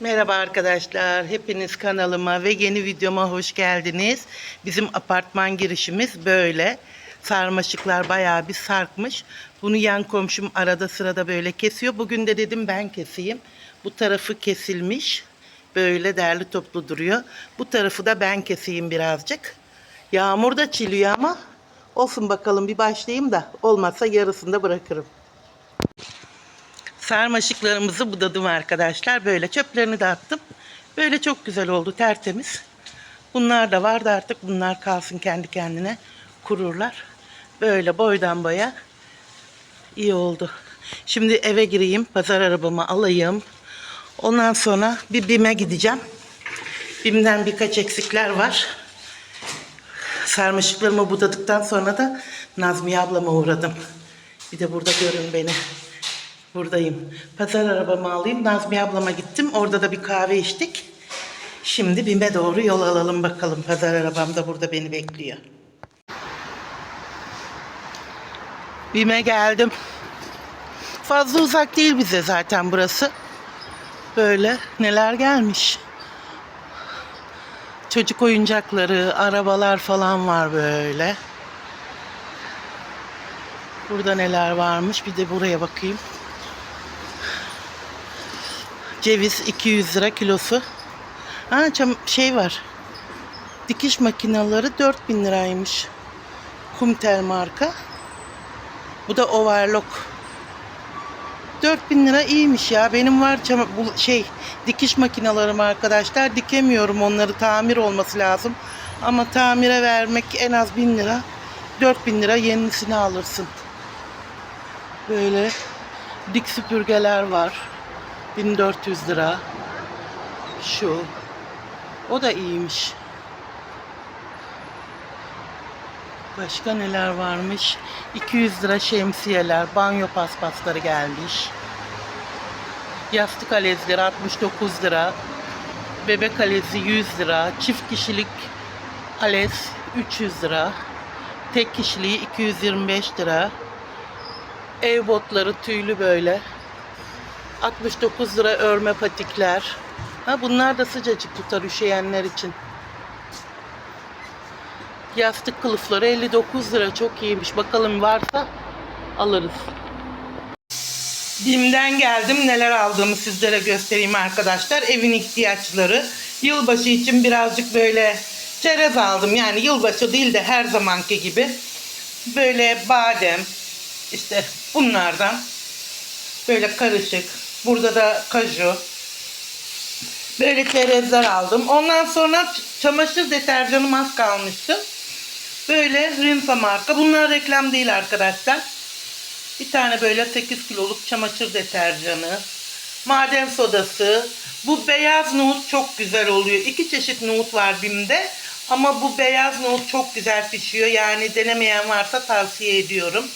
Merhaba arkadaşlar. Hepiniz kanalıma ve yeni videoma hoş geldiniz. Bizim apartman girişimiz böyle. Sarmaşıklar bayağı bir sarkmış. Bunu yan komşum arada sırada böyle kesiyor. Bugün de dedim ben keseyim. Bu tarafı kesilmiş. Böyle derli toplu duruyor. Bu tarafı da ben keseyim birazcık. Yağmur da çiliyor ama olsun bakalım bir başlayayım da olmazsa yarısında bırakırım. Sarmaşıklarımızı budadım arkadaşlar. Böyle çöplerini de attım. Böyle çok güzel oldu tertemiz. Bunlar da vardı artık bunlar kalsın kendi kendine kururlar. Böyle boydan boya iyi oldu. Şimdi eve gireyim pazar arabamı alayım. Ondan sonra bir BİM'e gideceğim. BİM'den birkaç eksikler var. Sarmaşıklarımı budadıktan sonra da Nazmiye ablama uğradım. Bir de burada görün beni. Buradayım. Pazar arabamı alayım. Nazmiye ablama gittim. Orada da bir kahve içtik. Şimdi BİM'e doğru yol alalım bakalım. Pazar arabam da burada beni bekliyor. BİM'e geldim. Fazla uzak değil bize zaten burası. Böyle neler gelmiş. Çocuk oyuncakları, arabalar falan var böyle. Burada neler varmış bir de buraya bakayım. Ceviz 200 lira kilosu. Ha şey var. Dikiş makineleri 4000 liraymış. Kumtel marka. Bu da overlock. 4000 lira iyiymiş ya. Benim var çam bu şey dikiş makinelerim arkadaşlar. Dikemiyorum onları tamir olması lazım. Ama tamire vermek en az 1000 lira. 4000 lira yenisini alırsın. Böyle dik süpürgeler var. 1400 lira. Şu. O da iyiymiş. Başka neler varmış? 200 lira şemsiyeler, banyo paspasları gelmiş. Yastık alezleri 69 lira. Bebek alezi 100 lira. Çift kişilik alez 300 lira. Tek kişiliği 225 lira. Ev botları tüylü böyle. 69 lira örme patikler. Ha bunlar da sıcacık tutar üşüyenler için. Yastık kılıfları 59 lira çok iyiymiş. Bakalım varsa alırız. Bim'den geldim. Neler aldığımı sizlere göstereyim arkadaşlar. Evin ihtiyaçları. Yılbaşı için birazcık böyle çerez aldım. Yani yılbaşı değil de her zamanki gibi. Böyle badem, işte bunlardan böyle karışık. Burada da kaju. Böyle çerezler aldım. Ondan sonra çamaşır deterjanım az kalmıştı. Böyle Rinfa marka. Bunlar reklam değil arkadaşlar. Bir tane böyle 8 kiloluk çamaşır deterjanı. Maden sodası. Bu beyaz nohut çok güzel oluyor. İki çeşit nohut var BİM'de. Ama bu beyaz nohut çok güzel pişiyor. Yani denemeyen varsa tavsiye ediyorum.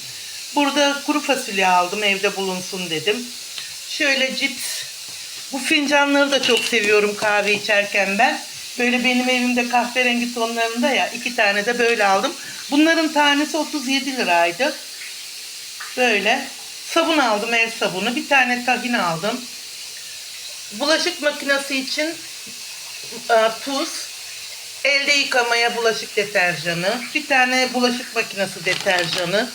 Burada kuru fasulye aldım evde bulunsun dedim. Şöyle cips. Bu fincanları da çok seviyorum kahve içerken ben. Böyle benim evimde kahverengi tonlarında ya iki tane de böyle aldım. Bunların tanesi 37 liraydı. Böyle. Sabun aldım el sabunu. Bir tane tahin aldım. Bulaşık makinesi için e, tuz. Elde yıkamaya bulaşık deterjanı. Bir tane bulaşık makinesi deterjanı.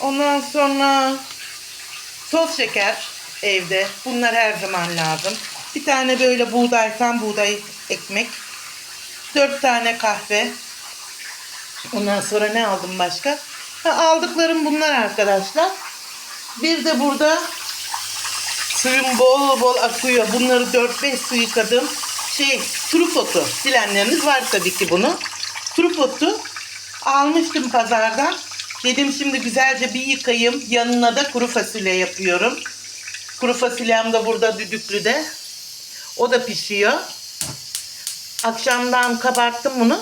Ondan sonra toz şeker evde. Bunlar her zaman lazım. Bir tane böyle buğday, tam buğday ekmek. Dört tane kahve. Ondan sonra ne aldım başka? Ha, aldıklarım bunlar arkadaşlar. Bir de burada suyum bol bol akıyor. Bunları 4-5 su yıkadım. Şey, trupotu. Bilenleriniz var tabii ki bunu. Trupotu almıştım pazardan. Dedim şimdi güzelce bir yıkayayım. Yanına da kuru fasulye yapıyorum. Kuru fasulyem de burada düdüklüde. O da pişiyor. Akşamdan kabarttım bunu.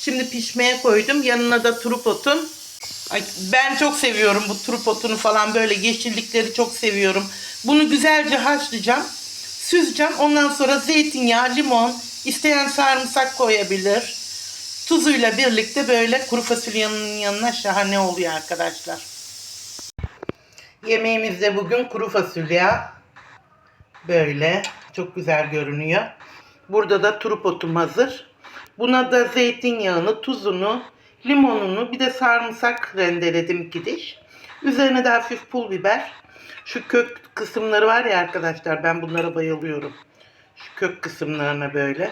Şimdi pişmeye koydum. Yanına da trupotun. Ay, ben çok seviyorum bu trupotunu falan böyle yeşillikleri çok seviyorum. Bunu güzelce haşlayacağım. Süzeceğim. Ondan sonra zeytinyağı, limon, isteyen sarımsak koyabilir. Tuzuyla birlikte böyle kuru fasulyenin yanına şahane oluyor arkadaşlar. Yemeğimizde bugün kuru fasulye. Böyle Çok güzel görünüyor. Burada da turp otum hazır. Buna da zeytinyağını, tuzunu, limonunu bir de sarımsak rendeledim iki diş. Üzerine de hafif pul biber. Şu kök kısımları var ya arkadaşlar ben bunlara bayılıyorum. Şu kök kısımlarına böyle.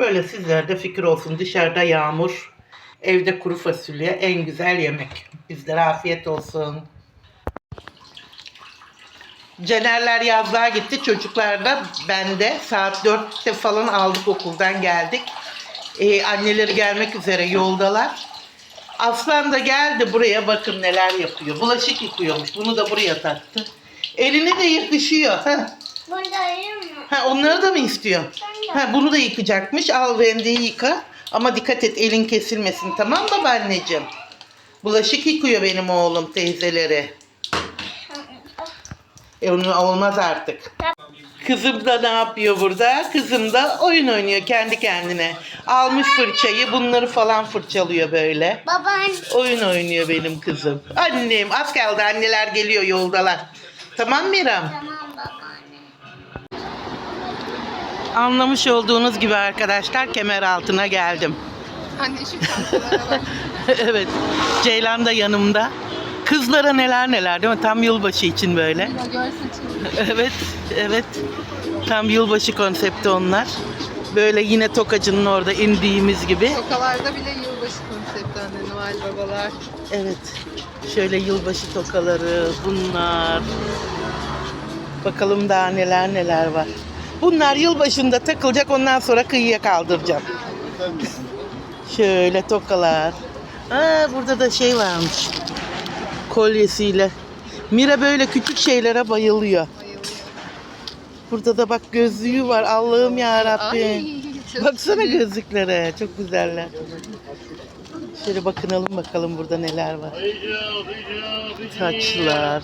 Böyle sizlerde fikir olsun. Dışarıda yağmur, evde kuru fasulye en güzel yemek. Bizlere afiyet olsun. Canerler yazlığa gitti. Çocuklar da bende. Saat 4'te falan aldık okuldan geldik. Ee, anneleri gelmek üzere yoldalar. Aslan da geldi buraya bakın neler yapıyor. Bulaşık yıkıyormuş. Bunu da buraya taktı. Elini de yıkışıyor. Ha. Buradayım? Ha, onları da mı istiyor? Ha, bunu da yıkacakmış. Al Wendy'yi yıka. Ama dikkat et elin kesilmesin tamam mı babaanneciğim? Bulaşık yıkıyor benim oğlum teyzeleri. E onu olmaz artık. Kızım da ne yapıyor burada? Kızım da oyun oynuyor kendi kendine. Almış fırçayı bunları falan fırçalıyor böyle. Baban. Oyun oynuyor benim kızım. Annem az kaldı anneler geliyor yoldalar. Tamam Miram? Tamam Anlamış olduğunuz gibi arkadaşlar kemer altına geldim. Anne şu çantalara bak. evet. Ceylan da yanımda. Kızlara neler neler değil mi? Tam yılbaşı için böyle. Evet, evet. Tam yılbaşı konsepti onlar. Böyle yine Tokacı'nın orada indiğimiz gibi. Tokalarda bile yılbaşı konsepti anne Noel babalar. Evet. Şöyle yılbaşı tokaları bunlar. Bakalım daha neler neler var. Bunlar yılbaşında takılacak ondan sonra kıyıya kaldıracağım. Şöyle tokalar. Aa, burada da şey varmış. Kolyesiyle. Mira böyle küçük şeylere bayılıyor. Burada da bak gözlüğü var. Allah'ım ya Rabbim. Baksana güzel. gözlüklere. Çok güzeller. Şöyle bakınalım bakalım burada neler var. Saçlar.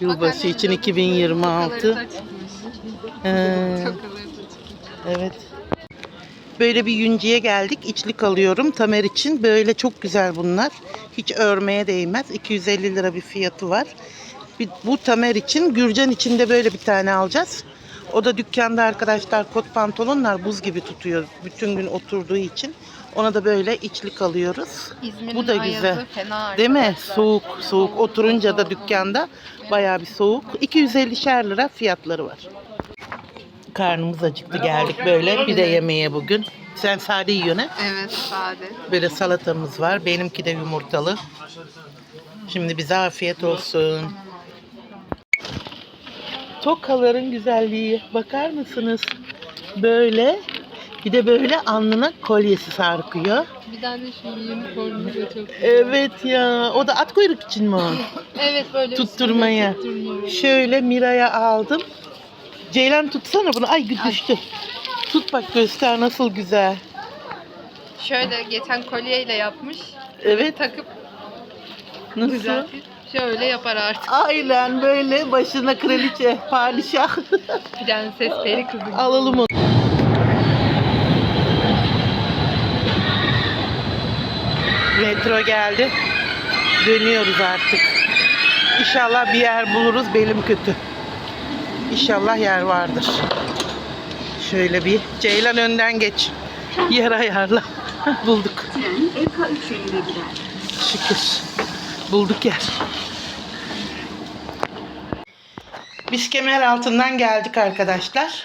Yılbaşı için burada tokaları 2026. da çıkmış. Ee, evet. Böyle bir yüncüye geldik. İçlik alıyorum Tamer için. Böyle çok güzel bunlar. Hiç örmeye değmez. 250 lira bir fiyatı var. Bir, bu Tamer için. Gürcan için de böyle bir tane alacağız. O da dükkanda arkadaşlar kot pantolonlar buz gibi tutuyor. Bütün gün oturduğu için. Ona da böyle içlik alıyoruz. İzmir'in Bu da güzel. Fena Değil mi? Soğuk soğuk. Oturunca da dükkanda bayağı bir soğuk. 250'şer lira fiyatları var. Karnımız acıktı geldik böyle. Bir de yemeğe bugün. Sen sade yiyorsun ha? Evet sade. Böyle salatamız var. Benimki de yumurtalı. Şimdi bize afiyet olsun. Tokaların güzelliği. Bakar mısınız? Böyle. Bir de böyle alnına kolyesi sarkıyor. Bir tane şu unicorn da çok güzel. Evet ya. O da at kuyruk için mi o? Evet böyle Tutturmaya. Şöyle Mira'ya aldım. Ceylan tutsana bunu. Ay düştü. Tut bak göster nasıl güzel. Şöyle geçen kolyeyle yapmış. Evet. Takıp Nasıl? güzel. Şöyle yapar artık. Aynen böyle başına kraliçe, padişah. Prenses peri kızı. Alalım onu. Metro geldi. Dönüyoruz artık. İnşallah bir yer buluruz. Belim kötü. İnşallah yer vardır. Şöyle bir Ceylan önden geç. Yer ayarla. Bulduk. Şükür. Bulduk yer. Biz kemer altından geldik arkadaşlar.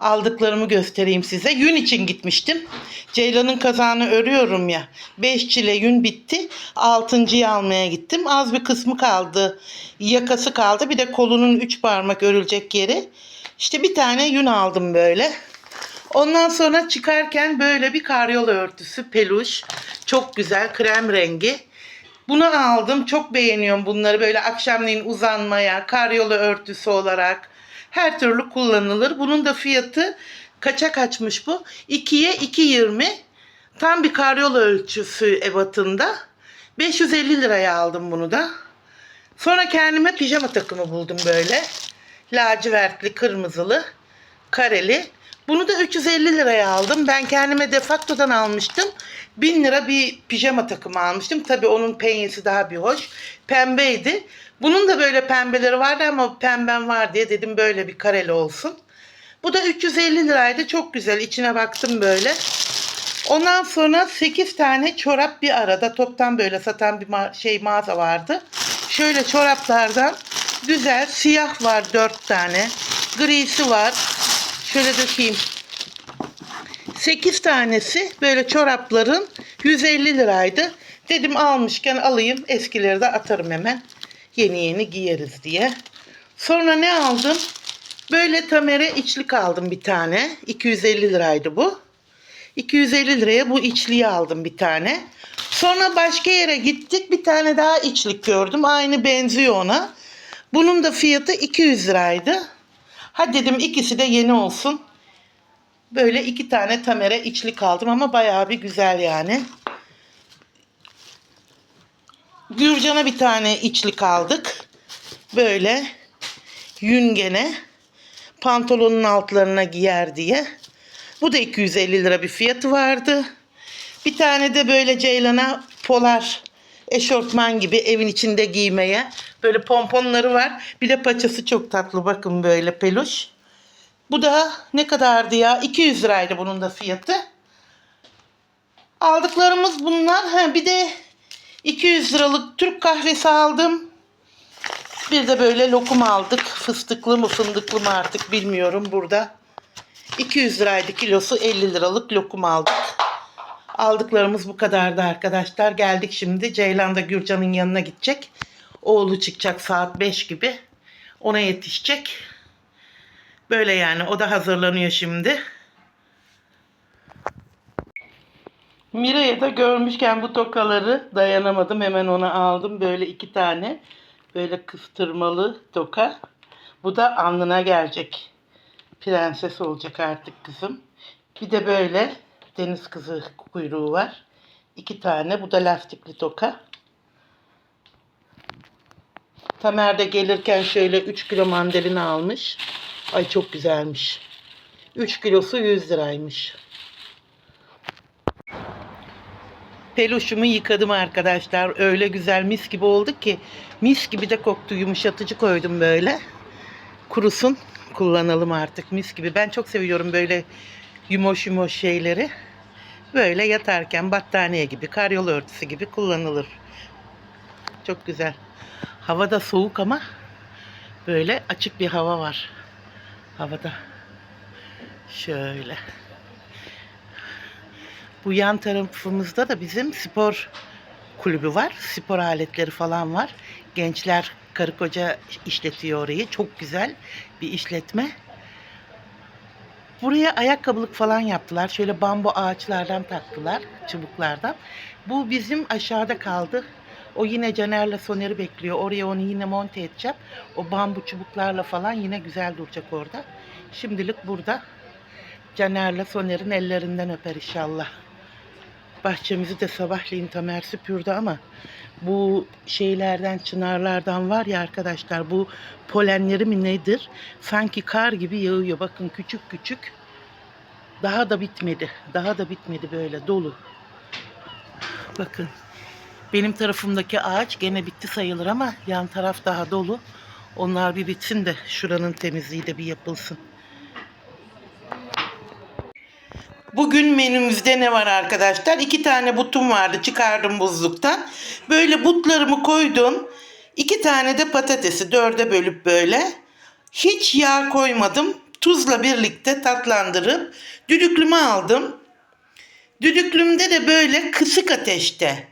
Aldıklarımı göstereyim size. Yün için gitmiştim. Ceylan'ın kazağını örüyorum ya. 5 çile yün bitti. 6.yı almaya gittim. Az bir kısmı kaldı. Yakası kaldı. Bir de kolunun 3 parmak örülecek yeri. İşte bir tane yün aldım böyle. Ondan sonra çıkarken böyle bir karyola örtüsü peluş. Çok güzel krem rengi. Bunu aldım. Çok beğeniyorum bunları. Böyle akşamleyin uzanmaya, karyola örtüsü olarak her türlü kullanılır. Bunun da fiyatı kaça kaçmış bu? 2'ye 2.20. Tam bir karyola ölçüsü ebatında. 550 liraya aldım bunu da. Sonra kendime pijama takımı buldum böyle. Lacivertli, kırmızılı, kareli. Bunu da 350 liraya aldım. Ben kendime defaktodan almıştım. 1000 lira bir pijama takımı almıştım. Tabii onun penyesi daha bir hoş. Pembeydi. Bunun da böyle pembeleri vardı ama pembem var diye dedim böyle bir kareli olsun. Bu da 350 liraydı. Çok güzel. İçine baktım böyle. Ondan sonra 8 tane çorap bir arada toptan böyle satan bir ma- şey mağaza vardı. Şöyle çoraplardan güzel siyah var 4 tane. Grisi var. Şöyle dökeyim. 8 tanesi böyle çorapların 150 liraydı. Dedim almışken alayım eskileri de atarım hemen. Yeni yeni giyeriz diye. Sonra ne aldım? Böyle tamere içlik aldım bir tane. 250 liraydı bu. 250 liraya bu içliği aldım bir tane. Sonra başka yere gittik. Bir tane daha içlik gördüm. Aynı benziyor ona. Bunun da fiyatı 200 liraydı. Hadi dedim ikisi de yeni olsun. Böyle iki tane tamere içlik aldım ama bayağı bir güzel yani. Gürcan'a bir tane içlik aldık. Böyle yün gene pantolonun altlarına giyer diye. Bu da 250 lira bir fiyatı vardı. Bir tane de böyle Ceylan'a polar eşortman gibi evin içinde giymeye. Böyle pomponları var. Bir de paçası çok tatlı bakın böyle peluş. Bu da ne kadardı ya? 200 liraydı bunun da fiyatı. Aldıklarımız bunlar. Ha, bir de 200 liralık Türk kahvesi aldım. Bir de böyle lokum aldık. Fıstıklı mı fındıklı mı artık bilmiyorum burada. 200 liraydı kilosu 50 liralık lokum aldık. Aldıklarımız bu kadardı arkadaşlar. Geldik şimdi. Ceylan da Gürcan'ın yanına gidecek. Oğlu çıkacak saat 5 gibi. Ona yetişecek. Böyle yani o da hazırlanıyor şimdi. Mira'ya da görmüşken bu tokaları dayanamadım. Hemen ona aldım. Böyle iki tane. Böyle kıstırmalı toka. Bu da alnına gelecek. Prenses olacak artık kızım. Bir de böyle deniz kızı kuyruğu var. İki tane. Bu da lastikli toka. Tamer de gelirken şöyle 3 kilo mandalina almış. Ay çok güzelmiş. 3 kilosu 100 liraymış. Peluşumu yıkadım arkadaşlar. Öyle güzel mis gibi oldu ki. Mis gibi de koktu. Yumuşatıcı koydum böyle. Kurusun. Kullanalım artık mis gibi. Ben çok seviyorum böyle yumoş yumoş şeyleri. Böyle yatarken battaniye gibi, karyol örtüsü gibi kullanılır. Çok güzel. Hava da soğuk ama böyle açık bir hava var. Havada. Şöyle. Bu yan tarafımızda da bizim spor kulübü var. Spor aletleri falan var. Gençler karı koca işletiyor orayı. Çok güzel bir işletme. Buraya ayakkabılık falan yaptılar. Şöyle bambu ağaçlardan taktılar, çubuklardan. Bu bizim aşağıda kaldı. O yine Caner'le Soner'i bekliyor. Oraya onu yine monte edeceğim. O bambu çubuklarla falan yine güzel duracak orada. Şimdilik burada. Caner'le Soner'in ellerinden öper inşallah. Bahçemizi de sabahleyin Tamer süpürdü ama bu şeylerden, çınarlardan var ya arkadaşlar bu polenleri mi nedir? Sanki kar gibi yağıyor. Bakın küçük küçük. Daha da bitmedi. Daha da bitmedi böyle dolu. Bakın. Benim tarafımdaki ağaç gene bitti sayılır ama yan taraf daha dolu. Onlar bir bitsin de şuranın temizliği de bir yapılsın. Bugün menümüzde ne var arkadaşlar? İki tane butum vardı. Çıkardım buzluktan. Böyle butlarımı koydum. İki tane de patatesi dörde bölüp böyle. Hiç yağ koymadım. Tuzla birlikte tatlandırıp düdüklüme aldım. Düdüklümde de böyle kısık ateşte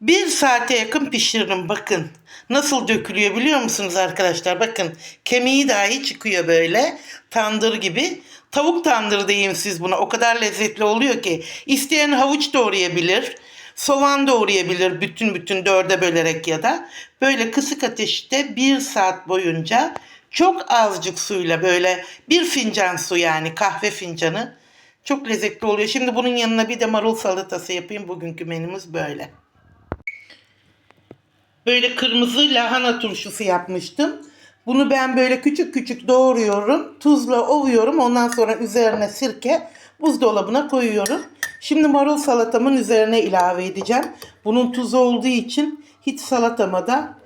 bir saate yakın pişiririm bakın. Nasıl dökülüyor biliyor musunuz arkadaşlar? Bakın kemiği dahi çıkıyor böyle. Tandır gibi. Tavuk tandır diyeyim siz buna. O kadar lezzetli oluyor ki. İsteyen havuç doğrayabilir. Soğan doğrayabilir bütün bütün dörde bölerek ya da. Böyle kısık ateşte bir saat boyunca çok azıcık suyla böyle bir fincan su yani kahve fincanı. Çok lezzetli oluyor. Şimdi bunun yanına bir de marul salatası yapayım. Bugünkü menümüz böyle. Böyle kırmızı lahana turşusu yapmıştım. Bunu ben böyle küçük küçük doğruyorum. Tuzla ovuyorum. Ondan sonra üzerine sirke buzdolabına koyuyorum. Şimdi marul salatamın üzerine ilave edeceğim. Bunun tuzu olduğu için hiç salatama da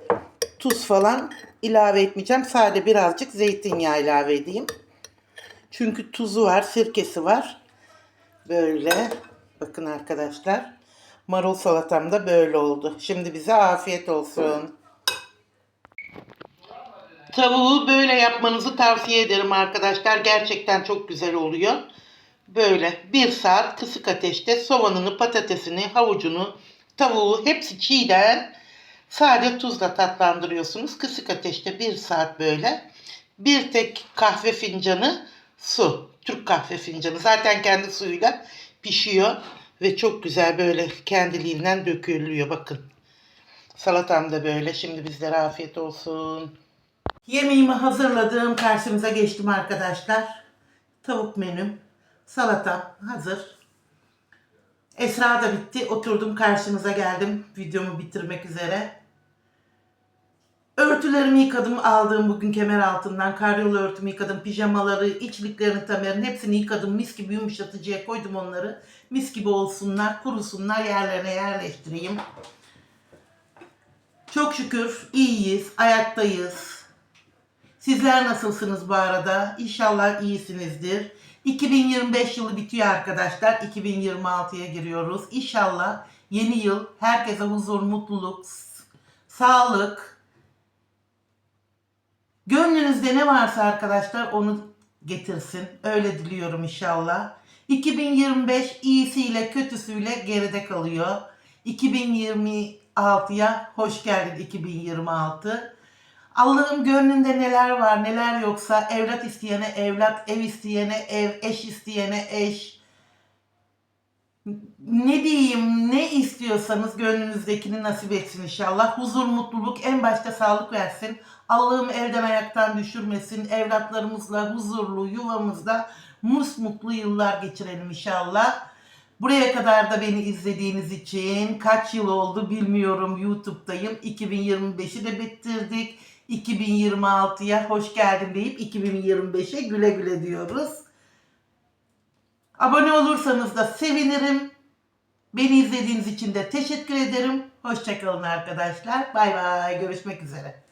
tuz falan ilave etmeyeceğim. Sadece birazcık zeytinyağı ilave edeyim. Çünkü tuzu var, sirkesi var. Böyle. Bakın arkadaşlar. Marul salatam da böyle oldu. Şimdi bize afiyet olsun. Tavuğu böyle yapmanızı tavsiye ederim arkadaşlar. Gerçekten çok güzel oluyor. Böyle bir saat kısık ateşte soğanını, patatesini, havucunu, tavuğu hepsi çiğden sadece tuzla tatlandırıyorsunuz. Kısık ateşte bir saat böyle. Bir tek kahve fincanı su. Türk kahve fincanı. Zaten kendi suyuyla pişiyor. Ve çok güzel böyle kendiliğinden dökülüyor. Bakın. Salatam da böyle. Şimdi bizlere afiyet olsun. Yemeğimi hazırladığım karşımıza geçtim arkadaşlar. Tavuk menüm, salata hazır. Esra da bitti. Oturdum karşınıza geldim. Videomu bitirmek üzere. Örtülerimi yıkadım. Aldığım bugün kemer altından. Karyolu örtümü yıkadım. Pijamaları, içliklerini, tamerin hepsini yıkadım. Mis gibi yumuşatıcıya koydum onları. Mis gibi olsunlar, kurusunlar. Yerlerine yerleştireyim. Çok şükür iyiyiz, ayaktayız. Sizler nasılsınız bu arada? İnşallah iyisinizdir. 2025 yılı bitiyor arkadaşlar. 2026'ya giriyoruz. İnşallah yeni yıl herkese huzur, mutluluk, sağlık, gönlünüzde ne varsa arkadaşlar onu getirsin. Öyle diliyorum inşallah. 2025 iyisiyle kötüsüyle geride kalıyor. 2026'ya hoş geldin 2026. Allah'ım gönlünde neler var neler yoksa evlat isteyene evlat, ev isteyene ev, eş isteyene eş. Ne diyeyim ne istiyorsanız gönlünüzdekini nasip etsin inşallah. Huzur, mutluluk en başta sağlık versin. Allah'ım evden ayaktan düşürmesin. Evlatlarımızla huzurlu yuvamızda musmutlu yıllar geçirelim inşallah. Buraya kadar da beni izlediğiniz için kaç yıl oldu bilmiyorum YouTube'dayım. 2025'i de bitirdik. 2026'ya hoş geldin deyip 2025'e güle güle diyoruz. Abone olursanız da sevinirim. Beni izlediğiniz için de teşekkür ederim. Hoşçakalın arkadaşlar. Bay bay. Görüşmek üzere.